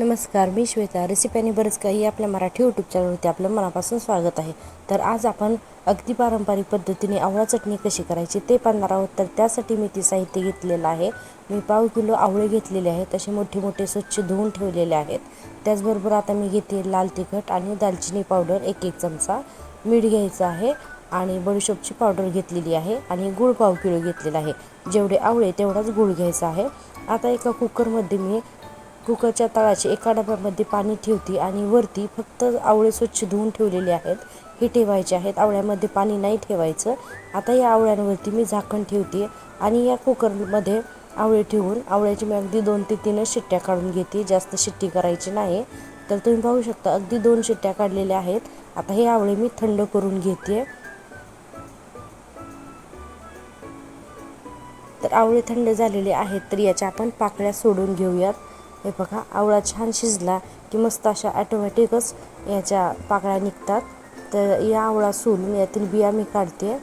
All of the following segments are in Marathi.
नमस्कार मी श्वेता. रेसिपी आणि बरंच काही आपल्या मराठी यूट्यूब चॅनलवरती आपलं मनापासून स्वागत आहे. तर आज आपण अगदी पारंपरिक पद्धतीने आवळा चटणी कशी करायची ते पाहणार आहोत. तर त्यासाठी मी ती साहित्य घेतलेलं आहे. मी पाव किलो आवळे घेतलेले आहेत. तसे मोठे मोठे स्वच्छ धुवून ठेवलेले आहेत. त्याचबरोबर आता मी घेते लाल तिखट आणि दालचिनी पावडर एक एक चमचा. मीठ घ्यायचं आहे आणि बडीशोपची पावडर घेतलेली आहे आणि गूळ पाव किलो घेतलेला आहे. जेवढे आवळे तेवढाच गूळ घ्यायचा आहे. आता एका कुकरमध्ये मी कुकरच्या तळाची एका डब्यामध्ये पाणी ठेवते आणि वरती फक्त आवळे स्वच्छ धुवून ठेवलेले आहेत. हे ठेवायचे आहेत. आवळ्यामध्ये पाणी नाही ठेवायचं. आता या आवळ्यांवरती मी झाकण ठेवते आणि या कुकरमध्ये आवळे ठेवून आवळ्याची मी अगदी दोन ते तीनच शिट्ट्या काढून घेते. जास्त शिट्टी करायची नाही. तर तुम्ही पाहू शकता अगदी दोन शिट्ट्या काढलेल्या आहेत. आता हे आवळे मी थंड करून घेते. तर आवळे थंड झालेले आहेत तर याच्या आपण पाकळ्या सोडून घेऊयात. हे बघा आवळा छान शिजला की मस्त अशा ॲटोमॅटिकच याच्या पाकळ्या निघतात. तर या आवळा सोलून यातील बिया मी काढते.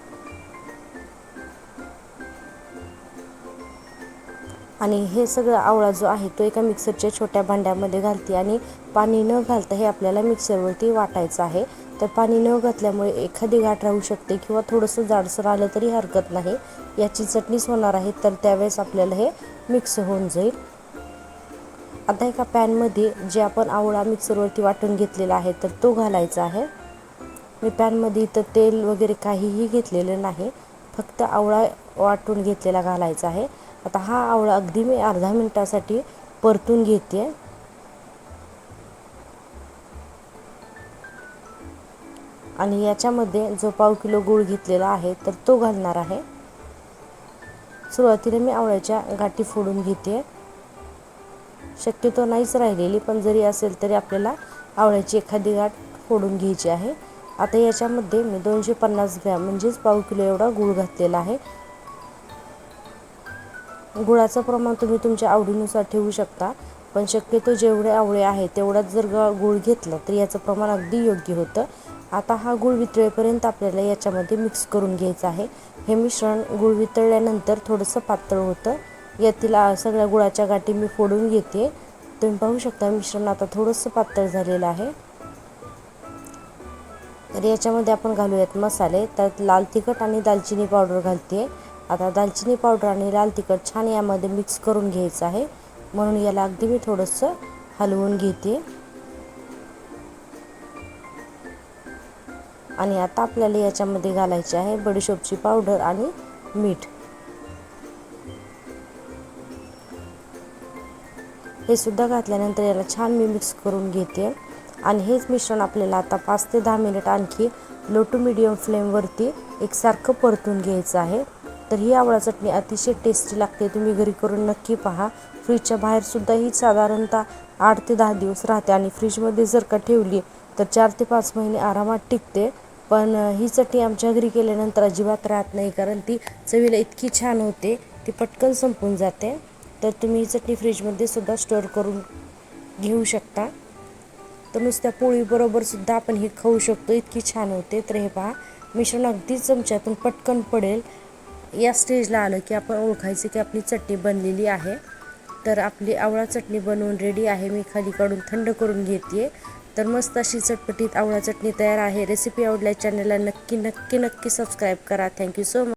आणि हे सगळं आवळा जो आहे तो एका मिक्सरच्या छोट्या भांड्यामध्ये घालते. आणि पाणी न घालता हे आपल्याला मिक्सरवरती वाटायचं आहे. तर पाणी न घातल्यामुळे एखादी गाठ राहू शकते किंवा थोडंसं जाडसर आलं तरी हरकत नाही. याची चटणीच होणार आहे तर त्यावेळेस आपल्याला हे मिक्स होऊन जाईल. आता एका पॅनमध्ये जे आपण आवळा मिक्सरवरती वाटून घेतलेला आहे तर तो घालायचा आहे. मी पॅनमध्ये इथं तेल वगैरे काहीही घेतलेलं नाही फक्त आवळा वाटून घेतलेला घालायचा आहे. आता हा आवळा अगदी मी अर्धा मिनटासाठी परतून घेते. आणि याच्यामध्ये जो पाव किलो गूळ घेतलेला आहे तर तो घालणार आहे. सुरुवातीला मी आवळ्याच्या गाठी फोडून घेते. शक्यतो नाहीच राहिलेली पण जरी असेल तरी आपल्याला आवळ्याची एखादी गाठ फोडून घ्यायची आहे. आता याच्यामध्ये मी दोनशे पन्नास ग्रॅम म्हणजेच पाव किलो एवढा गूळ घातलेला आहे. गुळाचं प्रमाण तुम्ही तुमच्या आवडीनुसार ठेवू शकता पण शक्यतो जेवढे आवळे आहे तेवढाच जर ग गूळ घेतला तर याचं प्रमाण अगदी योग्य होतं. आता हा गूळ वितळेपर्यंत आपल्याला याच्यामध्ये मिक्स करून घ्यायचं आहे. हे मिश्रण गूळ वितळल्यानंतर थोडंसं पातळ होतं. यातील सगळ्या गुळाच्या गाठी मी फोडून घेते. तुम्ही पाहू शकता मिश्रण आता थोडंसं पातळ झालेलं आहे. तर याच्यामध्ये आपण घालूयात मसाले. त्यात लाल तिखट आणि दालचिनी पावडर घालते. आता दालचिनी पावडर आणि लाल तिखट छान यामध्ये मिक्स करून घ्यायचं आहे. म्हणून याला अगदी मी थोडंसं हलवून घेते. आणि आता आपल्याला याच्यामध्ये घालायचे आहे बडीशोपची पावडर आणि मीठ. हे सुद्धा घातल्यानंतर याला छान मी मिक्स करून घेते. आणि हेच मिश्रण आपल्याला आता पाच ते दहा मिनिट आणखी लो टू मिडियम फ्लेमवरती एकसारखं परतून घ्यायचं आहे. तर ही आवळा चटणी अतिशय टेस्टी लागते. तुम्ही घरी करून नक्की पहा. फ्रीजच्या बाहेरसुद्धा ही साधारणतः आठ ते दहा दिवस राहते. आणि फ्रीजमध्ये जर का ठेवली तर चार ते पाच महिने आरामात टिकते. पण ही चटणी आमच्या घरी केल्यानंतर अजिबात राहत नाही कारण ती चवीला इतकी छान होते ती पटकन संपून जाते. तर तुम्ही ही चटणी फ्रीजमध्ये सुद्धा स्टोअर करून घेऊ शकता. तर नुसत्या पोळीबरोबर सुद्धा आपण ही खाऊ शकतो. इतकी छान होते. तर हे पहा मिश्रण अगदी चमच्यातून पटकन पडेल. या स्टेजला आलं की आपण ओळखायचं की आपली चटणी बनलेली आहे. तर आपली आवळा चटणी बनवून रेडी आहे. मी खाली काढून थंड करून घेते तर मस्त अशी चटपटीत आवळा चटणी तयार आहे. रेसिपी आवडल्या चॅनलला नक्की नक्की नक्की सबस्क्राईब करा. Thank you so much